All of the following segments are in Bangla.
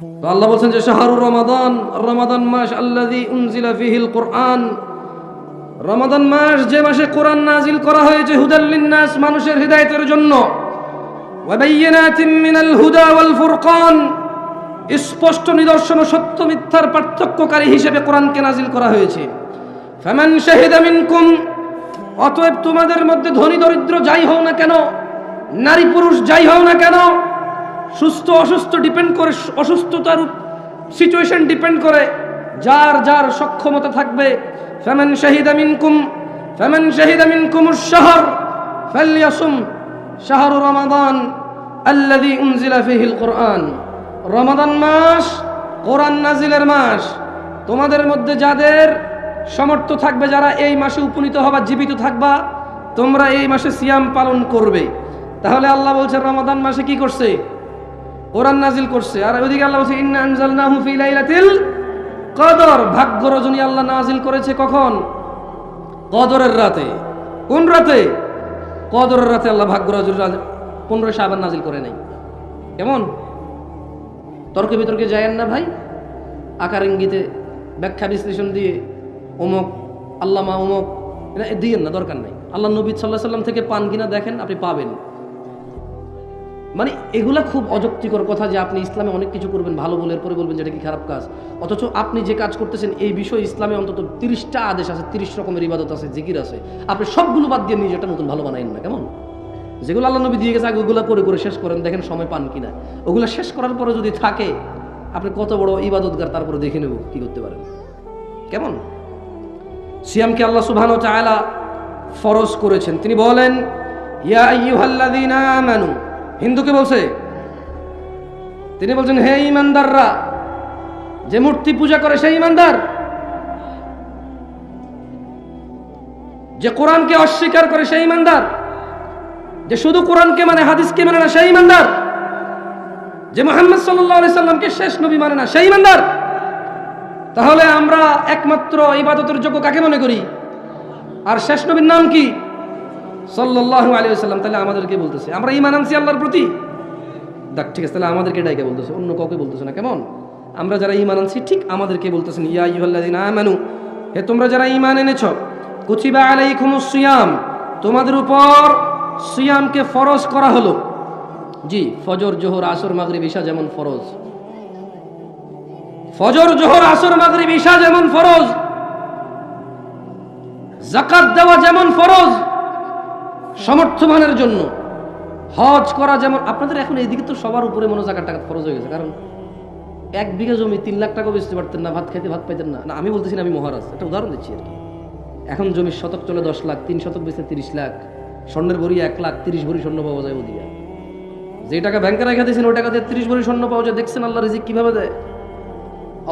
আল্লাহ বলছেন যে শাহরুর রমাদান রমাদান মাস আল্লাযী উনজিলা ফিহিল কোরআন। রমাদান মাস যে মাসে কোরআন নাজিল করা হয়েছে হুদাল লিন্নাস মানুষের হৃদায়তের জন্য। হুদা ওয়াল স্পষ্ট নিদর্শন ও সত্য মিথ্যার পার্থক্যকারী হিসেবে কোরআনকে নাজিল করা হয়েছে। ফামান শাহিদা মিনকুম, অতএব তোমাদের মধ্যে ধনী, দরিদ্র যাই হও না কেন, নারী পুরুষ যাই হও না কেন সুস্থ অসুস্থ ডিপেন্ড করে অসুস্থতার সিচুয়েশন ডিপেন্ড করে। যার যার সক্ষমতা থাকবে, ফামান শাহিদা মিনকুম, ফামান শাহিদা মিনকুম শাহর ফালইয়াসুম শাহরু রমাদান আল্লাযী উনজিলা ফীহিল কোরআন রমাদান মাস কোরআন নাজিলের মাস। তোমাদের মধ্যে যাদের সমর্থ থাকবে, যারা এই মাসে উপনীত হবা, জীবিত থাকবা, তোমরা এই মাসে সিয়াম পালন করবে। তাহলে আল্লাহ বলছে রমাদান মাসে কি করছে? কোরআন নাজিল করছে। আর ওইদিকে আল্লাহ বলছে, ইন্না আনজালনাহু ফি লাইলাতিল কদর। ভাগ্য রজনী আল্লাহ নাজিল করেছে কখন? কদরের রাতে। কোন রাতে? কদরের রাতে আল্লাহ ভাগ্য রজনী পনেরো সাবান নাজিল করে নাই। কেমন? তর্কে বিতর্কে যায়েন না ভাই? আকার ইঙ্গিতে ব্যাখ্যা বিশ্লেষণ দিয়ে অমুক, আল্লামা অমুক দিয়েন না, দরকার নাই। আল্লাহ নবী সাল্লাহ সাল্লাম থেকে পান কিনা দেখেন, আপনি পাবেন। মানে এগুলা খুব অযৌক্তিকর কথা যে আপনি ইসলামে অনেক কিছু করবেন, ভালো বলে এরপরে বলবেন যেটা কি খারাপ কাজ। অথচ আপনি যে কাজ করতেছেন, এই বিষয়ে ইসলামে অন্তত তিরিশটা আদেশ আছে, তিরিশ রকমের ইবাদত আছে, জিকির আছে। আপনি সবগুলো বাদ দিয়ে নিজেটা নতুন ভালো বানাইন না, কেমন? যেগুলো আল্লাহ নবী দিয়ে গেছে, আগে ওগুলো করে করে শেষ করেন, দেখেন সময় পান কিনা। ওগুলো শেষ করার পরে যদি থাকে, আপনি কত বড় ইবাদতগার, তারপরে দেখে নেব কি করতে পারেন। কেমন? সিয়ামকে আল্লাহ সুবহানাহু ওয়া তাআলা ফরজ করেছেন। তিনি বলেন, ইয়া আইয়ুহাল্লাযীনা আমানু হিন্দুকে বলছে, তিনি বলছেন, হে ইমানদাররা, যে মূর্তি পূজা করে সেই ইমানদার। যে কোরআনকে অস্বীকার করে সেই ইমানদার। যে শুধু কোরআনকে মানে হাদিসকে মানে না, সেই ইমানদার। যে মোহাম্মদ সাল্লাহ সাল্লামকে শেষ নবী মানে না, সেই ইমানদার। তাহলে আমরা একমাত্র ইবাদতের যোগ্য কাকে মনে করি? আর শেষ নবীর নাম কি? সাল্লাল্লাহু আলাইহি সাল্লাম তাহলে আমাদেরকে বলতেছে? আমরা ইমান আনছি আল্লাহর প্রতি। দেখ, ঠিক আছে, তাহলে আমাদেরকে ডাইকে বলতেছে? অন্য কাউকে বলতেছে না, কেমন? আমরা যারা ইমান আনছি, ঠিক আমাদেরকে বলতেছেন ইয়া আইয়ুহাল্লাযিনা আমানু, হে তোমরা যারা ইমান এনেছ, কুতিবা আলাইকুমুস সিয়াম, তোমাদের উপর সিয়ামকে ফরজ করা হলো। জি, ফজর, জোহর, আসর, মাগরিব, ঈশা যেমন ফরজ। ফজর, জোহর, আসর, মাগরিব, ঈশা যেমন ফরজ। জাকাত দেওয়া যেমন ফরজ। সমর্থমানের জন্য হজ করা যেমন আপনাদের এখন এইদিকে তো সবার উপরে মনে জাকাত টাকা ফরজ হয়ে গেছে, কারণ এক বিঘা জমি তিন লাখ টাকা বেচতে পারতেন না, ভাত খাইতে ভাত পাইতেন না। না, আমি বলতেছি আমি মহারাজ, একটা উদাহরণ দিচ্ছি আর কি। এখন জমির শতক চলে দশ লাখ, তিন শতক বেচতে তিরিশ লাখ, স্বর্ণের ভরি এক লাখ, তিরিশ ভরি স্বর্ণ পাওয়া যায় ওদিকে। যে টাকা ব্যাংকে রেখে দিয়েছেন, ওই টাকা দিয়ে তিরিশ ভরি স্বর্ণ পাওয়া যায়, দেখছেন আল্লাহ রিজিক কীভাবে দেয়?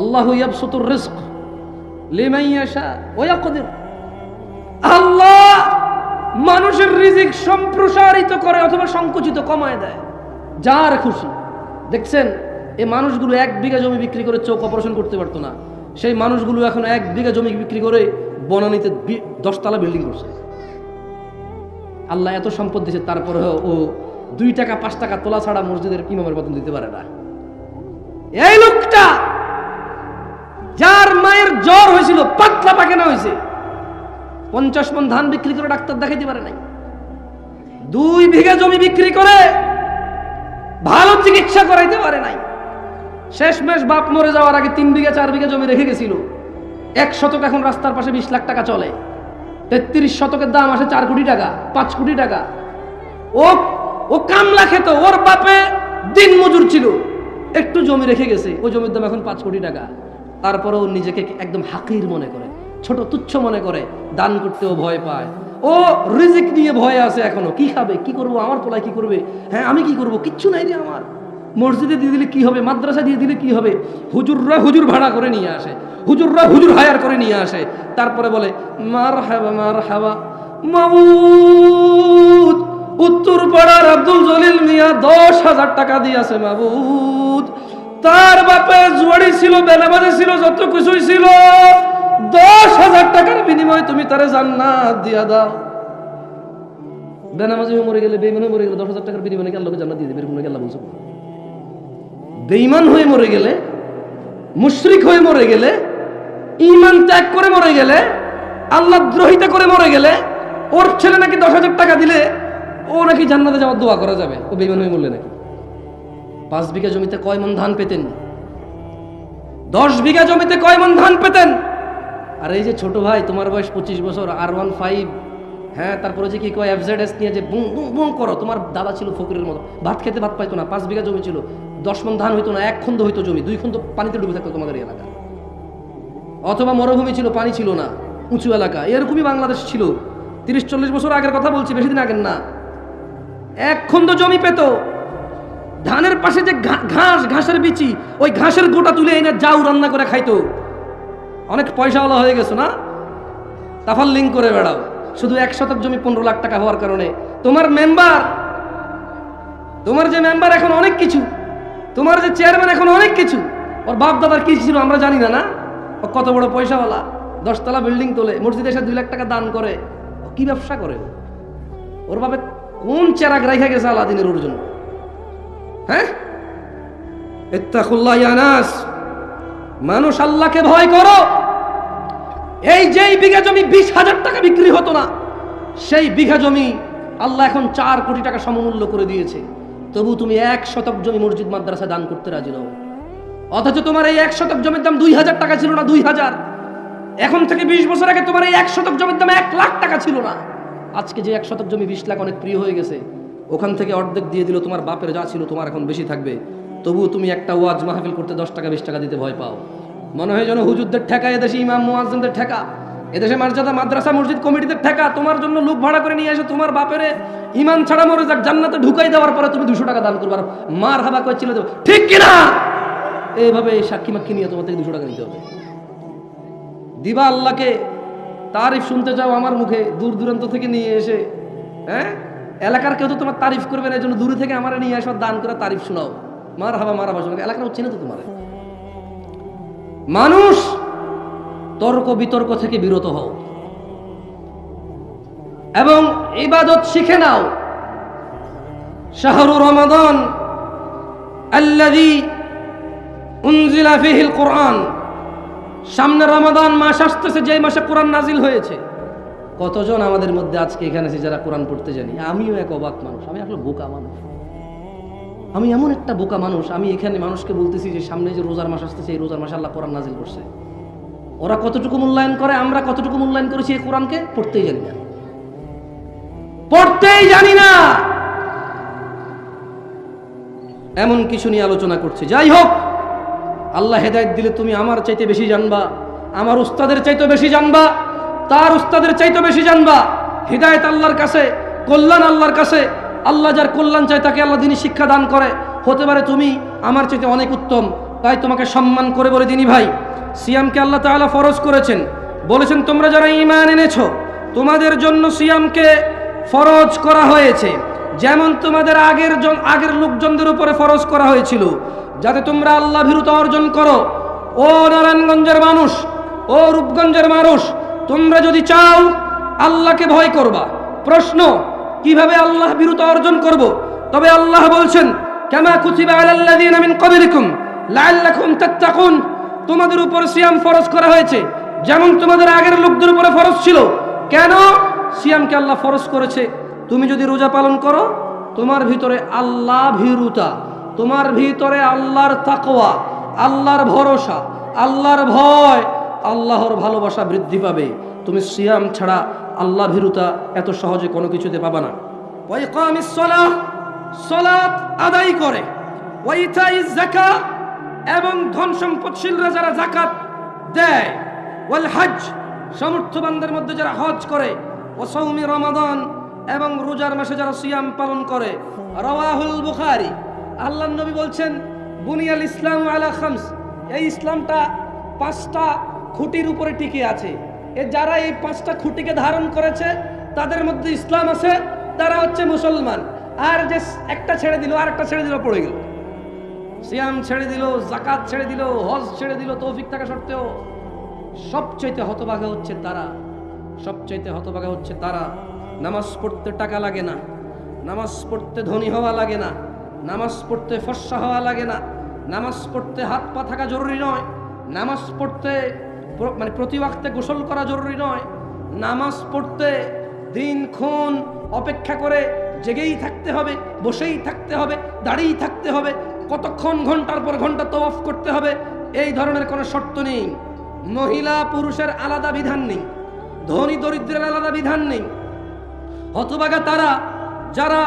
আল্লাহ ইয়াবসুতুর রিজক লিমান ইয়াশা ওয়া ইয়াকদির। আল্লাহ মানুষের রিজিক সম্প্রসারিত করে অথবা সংকুচিত কমায় দেয়। যার খুশি। দেখছেন? এই মানুষগুলো এক বিঘা জমি বিক্রি করে চোখ অপারেশন করতে পারতো না। সেই মানুষগুলো এখন এক বিঘা জমি বিক্রি করে বনানীতে দশতলা বিল্ডিং করছে। আল্লাহ এত সম্পদ দিয়েছে তারপরে ও দুই টাকা, পাঁচ টাকা তোলা ছাড়া মসজিদের ইমামের বেতন দিতে পারে না। এই লোকটা, যার মায়ের জ্বর হয়েছিল, পাতলা পাকেনা হয়েছে। পঞ্চাশ মন ধান বিক্রি করে ডাক্তার দেখাইতে পারে নাই। দুই বিঘা জমি বিক্রি করে ভালো চিকিৎসা করাইতে পারে নাই। শেষমেশ বাপ মরে যাওয়ার আগে তিন বিঘা, চার বিঘা জমি রেখে গেছিল। এক শতক এখন রাস্তার পাশে বিশ লাখ টাকা চলে। তেত্রিশ শতকের দাম আসে চার কোটি টাকা, পাঁচ কোটি টাকা। ও ও কামলা খেত, ওর বাপে দিন মজুর ছিল। একটু জমি রেখে গেছে ওই জমির দাম এখন পাঁচ কোটি টাকা। তারপরেও নিজেকে একদম হাকির মনে করে। ছোট তুচ্ছ মনে করে, দান করতেও ভয় পায়। ও, রিজিক নিয়ে ভয় আছে এখনও। কি খাবে? কি করব? আমার পোলায় কি করবে? হ্যাঁ আমি কি করব? কিচ্ছু নাই রে আমার। মসজিদে দিয়ে দিলে কি হবে? মাদ্রাসা দিয়ে দিলে কি হবে? হুজুররা হুজুর ভাড়া করে নিয়ে আসে। হুজুররা হুজুর হায়ার করে নিয়ে আসে। তারপরে বলে মার হাবা মার হাবা মাবুদ উত্তর পাড়ার আব্দুল জলিল মিয়া দশ হাজার টাকা দিয়েছে মাবুদ। তার বাপে জুয়ারি ছিল বেলাবাজি ছিল, যত কিছুই ছিল। দশ হাজার টাকার বিনিময়ে তুমি তারে জান্নাত দিয়া দাও। বেনামাজি হয়ে মরে গেলে বেইমানে মরে গেলে দশ হাজার টাকার বিনিময়ে আল্লাহকে জান্নাত দিয়ে দেবে? এরকম আল্লাহ বলছে? বেঈমান হয়ে মরে গেলে, মুশরিক হয়ে মরে গেলে ইমান ত্যাগ করে মরে গেলে, আল্লাহ দ্রোহিতা করে মরে গেলে, ওর ছেলে নাকি দশ হাজার টাকা দিলে, ও নাকি জান্নাতে যাওয়ার দোয়া করা যাবে? ও বেঈমান হয়ে মরলে নাকি? পাঁচ বিঘা জমিতে কয় মন ধান পেতেন? দশ বিঘা জমিতে কয় মন ধান পেতেন? আর এই যে ছোট ভাই, তোমার বয়স পঁচিশ বছর আর ওয়ান ফাইভ হ্যাঁ তারপরে যে কি কয় এফজেড নিয়ে যে বুম বুম করো, তোমার দাদা ছিল ফকিরের মতো। ভাত খেতে ভাত পাইতো না, পাঁচ বিঘা জমি ছিল, দশ মন ধান হইতো না, এক খন্দ হইতো জমি, দুই খন্দ পানিতে ডুবে থাকতো তোমাদের এলাকা অথবা মরুভূমি ছিল, পানি ছিল না, উঁচু এলাকা, এরকমই বাংলাদেশ ছিল। তিরিশ, চল্লিশ বছর আগের কথা বলছি, বেশি দিন আগের না। এক খন্দ জমি পেত। ধানের পাশে যে ঘাস, ঘাসের বিচি, ওই ঘাসের গোটা তুলে এনে যাও রান্না করে খাইতো। অনেক পয়সাওয়ালা হয়ে গেছো না? তাফাল লিঙ্ক করে বেড়াও। শুধু এক শতক জমি পনেরো লাখ টাকা হওয়ার কারণে। তোমার মেম্বার তোমার যে মেম্বার এখন অনেক কিছু, তোমার যে চেয়ারম্যান এখন অনেক কিছু, ওর বাপ দাদার কি ছিল আমরা জানি না না? ও কত বড় পয়সাওয়ালা। দশতলা বিল্ডিং তোলে, মসজিদে এসে দুই লাখ টাকা দান করে। ও কি ব্যবসা করে? ওর বাপে কোন চেরাগ রাইখা গেছে আলাদিনের ওর জন্য হ্যাঁ ইয়ানাস, মানুষ আল্লাহকে ভয় করো। এই যেই বিঘা জমি বিশ হাজার টাকা বিক্রি হতো না, সেই বিঘা জমি আল্লাহ এখন চার কোটি টাকা সমমূল্য করে দিয়েছে। তবু তুমি এক শতক জমি মসজিদ মাদ্রাসা দান করতে রাজি নও। অথচ তোমার এই এক শতক জমির দাম দুই হাজার টাকা ছিল না, দুই হাজার। এখন থেকে বিশ বছর আগে তোমার এই এক শতক জমির দাম এক লাখ টাকা ছিল না। আজকে যে এক শতক জমি বিশ লাখ অনেক প্রিয় হয়ে গেছে, ওখান থেকে অর্ধেক দিয়ে দিল তোমার বাপের, যা ছিল তোমার এখন বেশি থাকবে। তবুও তুমি একটা ওয়াজ মাহফিল করতে দশ টাকা, বিশ টাকা দিতে ভয় পাও। মনে হয় যেন হুজুরদের ঠেকা, এদেশে ইমাম, মুয়াজ্জিনদের ঠেকা, এদেশে মার্জাদা মাদ্রাসা, মসজিদ কমিটিদের ঠেকা, তোমার জন্য লোক ভাড়া করে নিয়ে এসে, তোমার বাপের ইমান ছাড়া মরে যাক, জান্নাতে ঢুকাই দেওয়ার পরে তুমি দুশো টাকা দান করবে। আর মার হাবা করে ছিল ঠিক কিনা এইভাবে সাক্ষী মাক্ষী নিয়ে তোমার থেকে দুশো টাকা নিতে হবে। দিবা আল্লাহকে, তারিফ শুনতে চাও আমার মুখে, দূর দূরান্ত থেকে নিয়ে এসে হ্যাঁ? এলাকার কেউ তো তোমার তারিফ করবে না, এই জন্য দূরে থেকে আমার নিয়ে আসো দান করে তারিফ শোনাও। মার হাবা, মার মারা ভাষণ এলাকার চেনে তো তোমার। মানুষ, তর্ক বিতর্ক থেকে বিরত হও। এবং ইবাদত শিখে নাও। শাহরু রমাদান আল্লাযী উনজিলা ফিহিল কোরআন। সামনে রমাদান মাস আসতেছে যে মাসে কোরআন নাজিল হয়েছে। কতজন আমাদের মধ্যে আজকে এখানে যারা কোরআন পড়তে জানি? আমিও এক অবাক মানুষ, আমি আসলে বোকা মানুষ। আমি এমন একটা বোকা মানুষ, আমি এখানে মানুষকে বলতেছি যে সামনে যে রোজার মাস আসতেছে, এই রোজার মাসে আল্লাহ কোরআন নাজিল করছে। ওরা কতটুকু মূল্যায়ন করে, আমরা কতটুকু মূল্যায়ন করেছি এই কোরআনকে, পড়তেই জানি না। পড়তেই জানি না! এমন কিছু নিয়ে আলোচনা করছি। যাই হোক, আল্লাহ হেদায়ত দিলে তুমি আমার চাইতে বেশি জানবা, আমার উস্তাদের চাইতে বেশি জানবা, তার উস্তাদের চাইতে বেশি জানবা। হৃদায়ত আল্লাহর কাছে, কল্যাণ আল্লাহর কাছে আল্লাহ যার কল্যাণ চায় তাকে আল্লাহ দিনই শিক্ষা দান করে। হতে পারে তুমি আমার চাইতে অনেক উত্তম, তাই তোমাকে সম্মান করে বলে দিনী ভাই। সিয়ামকে আল্লাহ তাআলা ফরজ করেছেন। বলেছেন, তোমরা যারা ঈমান এনেছো, তোমাদের জন্য সিয়ামকে ফরজ করা হয়েছে। যেমন তোমাদের আগের জন, আগের লোকজনদের উপরে ফরজ করা হয়েছিল। যাতে তোমরা আল্লাহ ভীরুতা অর্জন করো। ও নারায়ণগঞ্জের মানুষ, ও রূপগঞ্জের মানুষ, তোমরা যদি চাও, আল্লাহকে ভয় করবা। প্রশ্ন কীভাবে আল্লাহ বিরুদ্ধ অর্জন করব? তবে আল্লাহ বলছেন, কেমা কুতিবা আলাল্লাযীনা মিন ক্বাবলিকুম? লাআল্লাকুম তাত্তাকুন। তোমাদের উপর সিয়াম ফরজ করা হয়েছে, যেমন তোমাদের আগের লোকদের উপরে ফরজ ছিল। কেন? সিয়ামকে আল্লাহ ফরজ করেছে। তুমি যদি রোজা পালন করো, তোমার ভিতরে আল্লাহ ভীরুতা, তোমার ভিতরে আল্লাহর তাকওয়া, আল্লাহর ভরসা, আল্লাহর ভয়, আল্লাহর ভালোবাসা বৃদ্ধি পাবে। তুমি সিয়াম ছাড়া আল্লাহ ভীরুতা এত সহজে কোনো কিছুতে পাবা না। ওয়াইকামিস সালাহ, সালাত আদায় করে। ওয়াইতাইজ যাকাত এবং ধন সম্পদশীলরা যারা জাকাত দেয়, ওয়াল হজ সমর্থবানদের মধ্যে যারা হজ করে ও সৌমি রমাদান এবং রোজার মাসে যারা সিয়াম পালন করে। রাওয়াহুল বুখারী আল্লাহ নবী বলছেন, বুনিয়াল ইসলাম আলা খামস এই ইসলামটা পাঁচটা খুঁটির উপরে টিকে আছে। এ যারা এই পাঁচটা খুঁটিকে ধারণ করেছে, তাদের মধ্যে ইসলাম আছে, তারা হচ্ছে মুসলমান। আর যে একটা ছেড়ে দিল, আর একটা ছেড়ে দিল, পড়ে গেল। সিয়াম ছেড়ে দিল জাকাত ছেড়ে দিল, হজ ছেড়ে দিল, তৌফিক থাকা সত্ত্বেও সবচাইতে হতভাগা হচ্ছে তারা। সবচাইতে হতভাগা হচ্ছে তারা। নামাজ পড়তে টাকা লাগে না। নামাজ পড়তে ধনী হওয়া লাগে না। নামাজ পড়তে ফর্সা হওয়া লাগে না। নামাজ পড়তে হাত পা থাকা জরুরি নয়। নামাজ পড়তে মানে প্রতি ওয়াক্তে গোসল করা জরুরি নয়। নামাজ পড়তে দিনক্ষণ অপেক্ষা করে জেগেই থাকতে হবে, বসেই থাকতে হবে, দাঁড়িয়েই থাকতে হবে, কতক্ষণ ঘণ্টার পর ঘণ্টা তওয়াফ করতে হবে, এই ধরনের কোনো শর্ত নেই। মহিলা পুরুষের আলাদা বিধান নেই, ধনী দরিদ্রের আলাদা বিধান নেই। হতবাগা তারা, যারা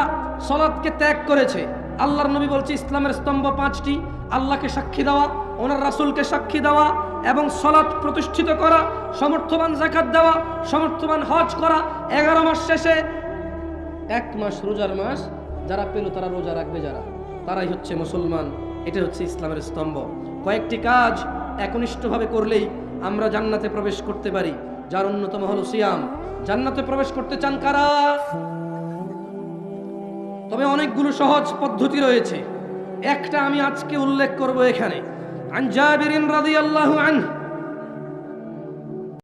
সলাদকে ত্যাগ করেছে, আল্লাহর নবী বলছে, ইসলামের স্তম্ভ পাঁচটি, আল্লাহকে সাক্ষী দেওয়া ওনার রাসুলকে সাক্ষী দেওয়া এবং সলাৎ প্রতিষ্ঠিত করা, সমর্থবান জাকাত দেওয়া, সমর্থবান হজ করা, এগারো মাস শেষে এক মাস রোজার মাস যারা পেল তারা রোজা রাখবে যারা। তারাই হচ্ছে মুসলমান। এটা হচ্ছে ইসলামের স্তম্ভ। কয়েকটি কাজ একনিষ্ঠভাবে করলেই আমরা জান্নাতে প্রবেশ করতে পারি। যার অন্যতম হলো সিয়াম। জান্নাতে প্রবেশ করতে চান কারা? তবে অনেকগুলো সহজ পদ্ধতি রয়েছে। একটা আমি আজকে উল্লেখ করব এখানে। عن جابر رضي الله عنه